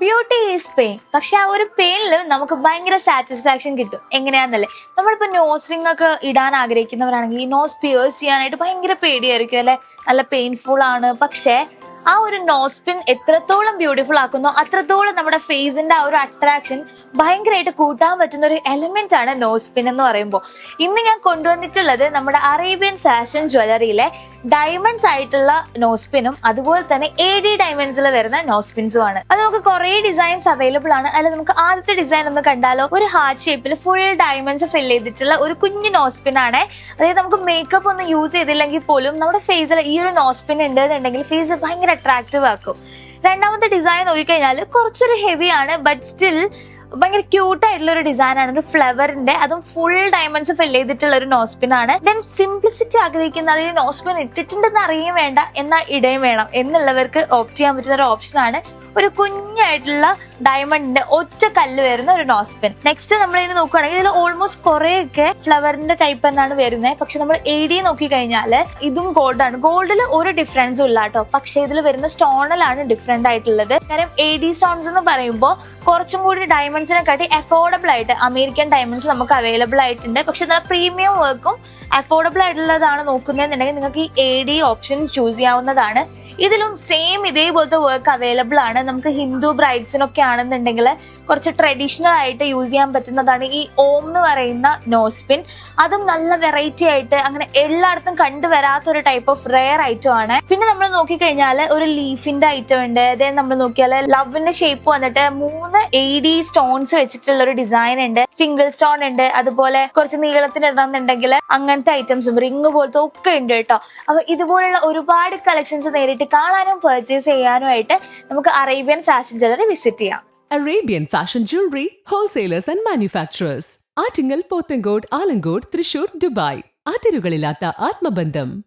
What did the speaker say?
Beauty is pain പക്ഷെ ആ ഒരു പെയിനിൽ നമുക്ക് ഭയങ്കര സാറ്റിസ്ഫാക്ഷൻ കിട്ടും. എങ്ങനെയാന്നല്ലേ? നമ്മളിപ്പോ നോസ് റിംഗ് ഒക്കെ ഇടാൻ ആഗ്രഹിക്കുന്നവരാണെങ്കിൽ നോസ് പിയേഴ്സ് ചെയ്യാനായിട്ട് ഭയങ്കര പേടിയായിരിക്കും അല്ലെ? നല്ല പെയിൻഫുൾ ആണ്. പക്ഷേ ആ ഒരു നോസ്പിൻ എത്രത്തോളം ബ്യൂട്ടിഫുൾ ആക്കുന്നു അത്രത്തോളം നമ്മുടെ ഫേസിന്റെ ആ ഒരു അട്രാക്ഷൻ ഭയങ്കരമായിട്ട് കൂട്ടാൻ പറ്റുന്ന ഒരു എലിമെന്റ് ആണ് നോസ്പിൻ എന്ന് പറയുമ്പോൾ. ഇന്ന് ഞാൻ കൊണ്ടുവന്നിട്ടുള്ളത് നമ്മുടെ അറേബ്യൻ ഫാഷൻ ജ്വല്ലറിയിലെ ഡയമണ്ട്സ് ആയിട്ടുള്ള നോസ്പിനും അതുപോലെ തന്നെ എ ഡി ഡയമണ്ട്സിൽ വരുന്ന നോസ്പിൻസും ആണ്. അത് നമുക്ക് കുറെ ഡിസൈൻസ് അവൈലബിൾ ആണ്. അതിൽ നമുക്ക് ആദ്യത്തെ ഡിസൈൻ ഒന്ന് കണ്ടാലോ? ഒരു ഹാർട്ട് ഷേപ്പിൽ ഫുൾ ഡയമണ്ട്സ് ഫിൽ ചെയ്തിട്ടുള്ള ഒരു കുഞ്ഞു നോസ്പിൻ ആണ്. അതായത് നമുക്ക് മേക്കപ്പ് ഒന്നും യൂസ് ചെയ്തില്ലെങ്കിൽ പോലും നമ്മുടെ ഫേസിൽ ഈ ഒരു നോസ്പിൻ ഉണ്ട് എന്നുണ്ടെങ്കിൽ ഫേസ് ഭയങ്കര അട്രാക്റ്റീവ് ആക്കും. രണ്ടാമത്തെ ഡിസൈൻ നോക്കിക്കഴിഞ്ഞാൽ കുറച്ചൊരു ഹെവി ആണ് ബട്ട് സ്റ്റിൽ ഭയങ്കര ക്യൂട്ട് ആയിട്ടുള്ള ഒരു ഡിസൈൻ ആണ്. ഒരു ഫ്ലവറിന്റെ അതും ഫുൾ ഡയമണ്ട്സ് ഫിൽ ചെയ്തിട്ടുള്ള ഒരു നോസ്പിൻ ആണ്. ദെൻ സിംപ്ലിസിറ്റി ആഗ്രഹിക്കുന്ന അതിൽ നോസ്പിൻ ഇട്ടിട്ടുണ്ടെന്ന് അറിയുകയും വേണ്ട എന്നാൽ ഇടയും വേണം. എന്നുള്ളവർക്ക് ഓപ്റ്റ് ചെയ്യാൻ പറ്റുന്ന ഒരു ഓപ്ഷൻ ആണ്. ഒരു കുഞ്ഞായിട്ടുള്ള ഡയമണ്ടിന്റെ ഒറ്റ കല്ല് വരുന്ന ഒരു നോസ്പിൻ നെക്സ്റ്റ് നമ്മൾ ഇതിന് നോക്കുകയാണെങ്കിൽ ഇതിൽ ഓൾമോസ്റ്റ് കുറേയൊക്കെ ഫ്ലവറിന്റെ ടൈപ്പ് തന്നെയാണ് വരുന്നത് പക്ഷെ നമ്മൾ എ ഡി നോക്കി കഴിഞ്ഞാൽ ഇതും ഗോൾഡ് ആണ്. ഗോൾഡിൽ ഒരു ഡിഫറൻസും ഇല്ല കേട്ടോ. പക്ഷെ ഇതിൽ വരുന്ന സ്റ്റോണിലാണ് ഡിഫറെന്റ് ആയിട്ടുള്ളത്. കാരണം എ ഡി സ്റ്റോൺസ് എന്ന് പറയുമ്പോൾ കുറച്ചും കൂടി ഡയമണ്ട്സിനെ കാട്ടി അഫോർഡബിൾ ആയിട്ട് അമേരിക്കൻ ഡയമണ്ട്സ് നമുക്ക് അവൈലബിൾ ആയിട്ടുണ്ട്. പക്ഷെ നല്ല പ്രീമിയം വർക്കും അഫോർഡബിൾ ആയിട്ടുള്ളതാണ് നോക്കുന്നതെന്നുണ്ടെങ്കിൽ നിങ്ങൾക്ക് ഈ എ ഡി ഓപ്ഷൻ ചൂസ് ചെയ്യാവുന്നതാണ്. ഇതിലും സെയിം ഇതേപോലത്തെ വർക്ക് അവൈലബിൾ ആണ്. നമുക്ക് ഹിന്ദു ബ്രൈഡ്സിനൊക്കെ ആണെന്നുണ്ടെങ്കിൽ കുറച്ച് ട്രഡീഷണൽ ആയിട്ട് യൂസ് ചെയ്യാൻ പറ്റുന്നതാണ് ഈ ഓം എന്ന് പറയുന്ന നോസ്പിൻ അതും നല്ല വെറൈറ്റി ആയിട്ട് അങ്ങനെ എല്ലായിടത്തും കണ്ടുവരാത്ത ഒരു ടൈപ്പ് ഓഫ് റെയർ ഐറ്റം ആണ്. പിന്നെ നമ്മൾ നോക്കിക്കഴിഞ്ഞാൽ ഒരു ലീഫിന്റെ ഐറ്റം ഉണ്ട്. അതായത് നമ്മൾ നോക്കിയാൽ ലവിന്റെ ഷേപ്പ് വന്നിട്ട് മൂന്ന് എ ഡി സ്റ്റോൺസ് വെച്ചിട്ടുള്ള ഒരു ഡിസൈൻ ഉണ്ട്. സിംഗിൾ സ്റ്റോൺ ഉണ്ട്. അതുപോലെ കുറച്ച് നീളത്തിന് ഇടണമെന്നുണ്ടെങ്കിൽ അങ്ങനത്തെ ഐറ്റംസും റിങ് പോലത്തെ ഒക്കെ ഉണ്ട് കേട്ടോ. അപ്പൊ ഇതുപോലുള്ള ഒരുപാട് കളക്ഷൻസ് നേരിട്ട് കാണാനും പർച്ചേസ് ചെയ്യാനുമായിട്ട് നമുക്ക് അറേബ്യൻ ഫാഷൻ ജ്വല്ലറി വിസിറ്റ് ചെയ്യാം. Arabian fashion jewellery wholesalers and manufacturers Attingal Pothencode Alamcode Thrissur Dubai. അതിരുകളില്ലാത്ത ആത്മബന്ധം.